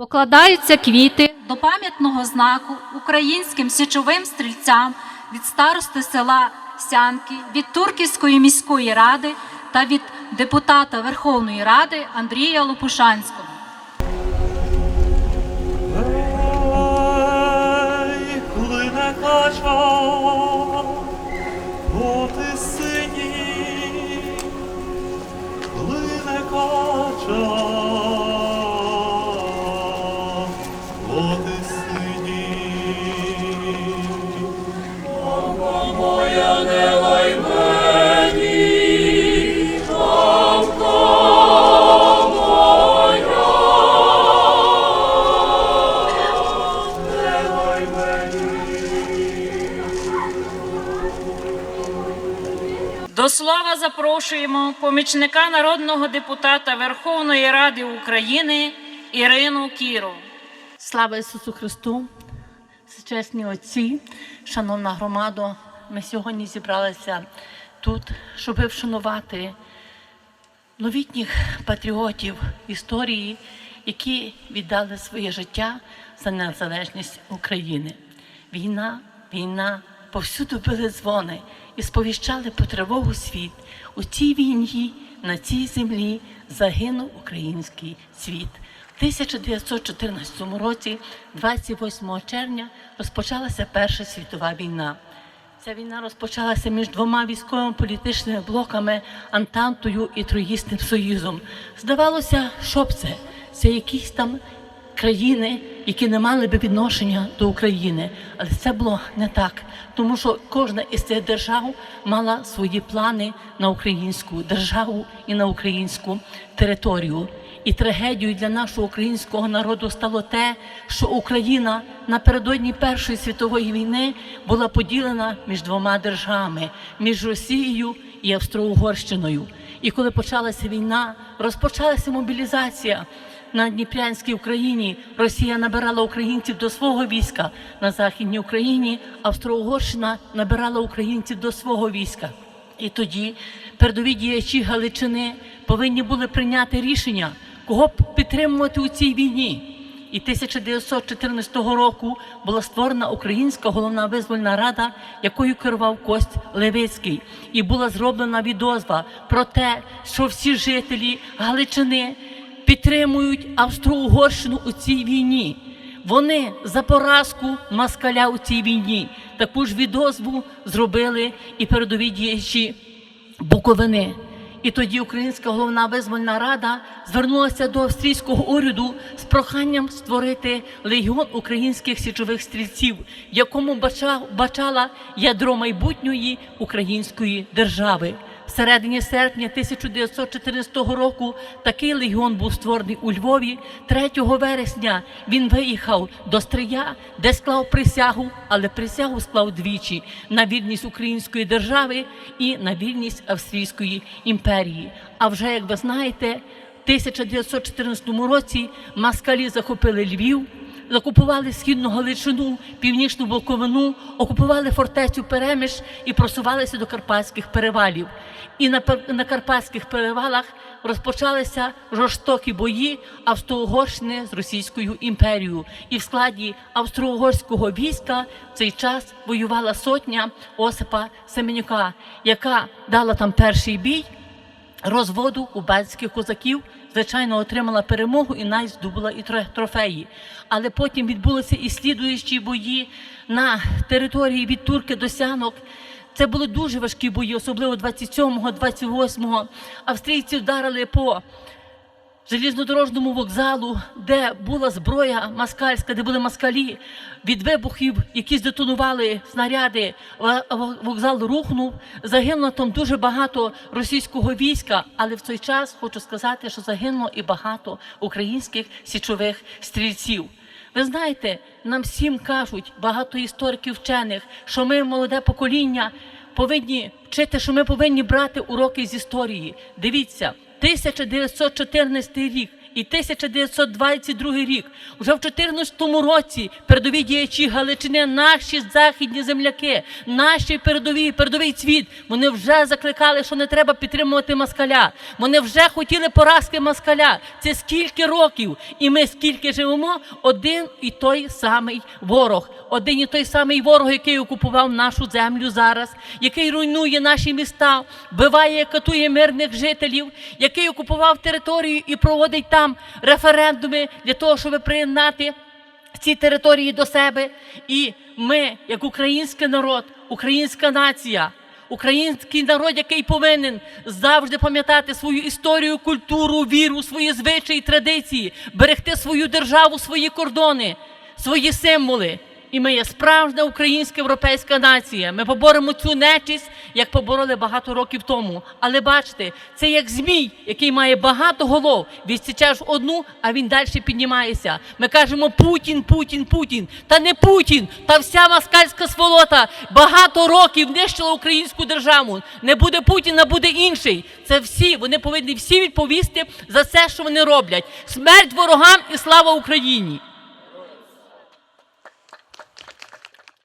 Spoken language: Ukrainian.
Покладаються квіти до пам'ятного знаку українським січовим стрільцям від старости села Сянки, від Турківської міської ради та від депутата Верховної Ради Андрія Лопушанського. Сині, плине кача, До слова запрошуємо помічника народного депутата Верховної Ради України Ірину Кіру. Слава Ісусу Христу! Чесні отці, шановна громада, ми сьогодні зібралися тут, щоб вшанувати новітніх патріотів історії, які віддали своє життя за незалежність України. Війна, війна, повсюду били дзвони і сповіщали по тривогу світ. У цій війні, на цій землі загинув український світ. У 1914 році, 28 червня, розпочалася Перша світова війна. Ця війна розпочалася між двома військовими політичними блоками Антантою і Троїстим Союзом. Здавалося, що б це? Це якісь там країни, які не мали би відношення до України. Але це було не так, тому що кожна із цих держав мала свої плани на українську державу і на українську територію. І трагедією для нашого українського народу стало те, що Україна напередодні Першої світової війни була поділена між двома державами між Росією і Австро-Угорщиною. І коли почалася війна, розпочалася мобілізація. На Дніпрянській Україні Росія набирала українців до свого війська на Західній Україні, Австро-Угорщина набирала українців до свого війська. І тоді передові діячі Галичини повинні були прийняти рішення, кого підтримувати у цій війні. І 1914 року була створена Українська головна визвольна рада, якою керував Кость Левицький, і була зроблена відозва про те, що всі жителі Галичини підтримують Австро-Угорщину у цій війні. Вони за поразку москаля у цій війні. Таку ж відозву зробили і передові діячі Буковини. І тоді Українська головна визвольна рада звернулася до австрійського уряду з проханням створити легіон українських січових стрільців, в якому бачала ядро майбутньої української держави. Всередині серпня 1914 року такий легіон був створений у Львові. 3 вересня він виїхав до Стрия, де склав присягу, але присягу склав двічі на вільність української держави і на вільність Австрійської імперії. А вже як ви знаєте, в 1914 році москалі захопили Львів. Закупували східну Галичину, північну Буковину, окупували фортецю Перемиш і просувалися до Карпатських перевалів. І на, на Карпатських перевалах розпочалися жорстокі бої Австро-Угорщини з Російською імперією. І в складі австро-угорського війська в цей час воювала сотня Осипа Семенюка, яка дала там перший бій розводу кубанських козаків, звичайно, отримала перемогу і навіть здобула і тро- трофеї. Але потім відбулися і слідуючі бої на території від Турки до Сянок. Це були дуже важкі бої, особливо 27-го, 28-го. Австрійці вдарили по желізнодорожному вокзалу, де була зброя москальська, де були москалі. Від вибухів, які здетонували снаряди, вокзал рухнув. Загинуло там дуже багато російського війська, але в цей час хочу сказати, що загинуло і багато українських січових стрільців. Ви знаєте, нам всім кажуть багато істориків вчених, що ми, молоде покоління, повинні вчити, що ми повинні брати уроки з історії. Дивіться, 1914 рік і 1922 рік. Уже в 14 році передові діячі Галичини, наші західні земляки, наші передові, передовий цвіт, вони вже закликали, що не треба підтримувати москаля. Вони вже хотіли поразки москаля. Це скільки років? І ми скільки живемо, один і той самий ворог, один і той самий ворог, який окупував нашу землю зараз, який руйнує наші міста, вбиває, катує мирних жителів, який окупував територію і проводить там референдуми для того, щоб приєднати ці території до себе. І ми, як український народ, українська нація, український народ, який повинен завжди пам'ятати свою історію, культуру, віру, свої звичаї, традиції, берегти свою державу, свої кордони, свої символи. І ми є справжня українська європейська нація. Ми поборемо цю нечисть, як побороли багато років тому. Але бачите, це як змій, який має багато голов. Відсічеш одну, а він далі піднімається. Ми кажемо Путін, Путін, Путін. Та не Путін, та вся москальська сволота багато років нищила українську державу. Не буде Путіна, буде інший. Це всі. Вони повинні всі відповісти за все, що вони роблять. Смерть ворогам і слава Україні.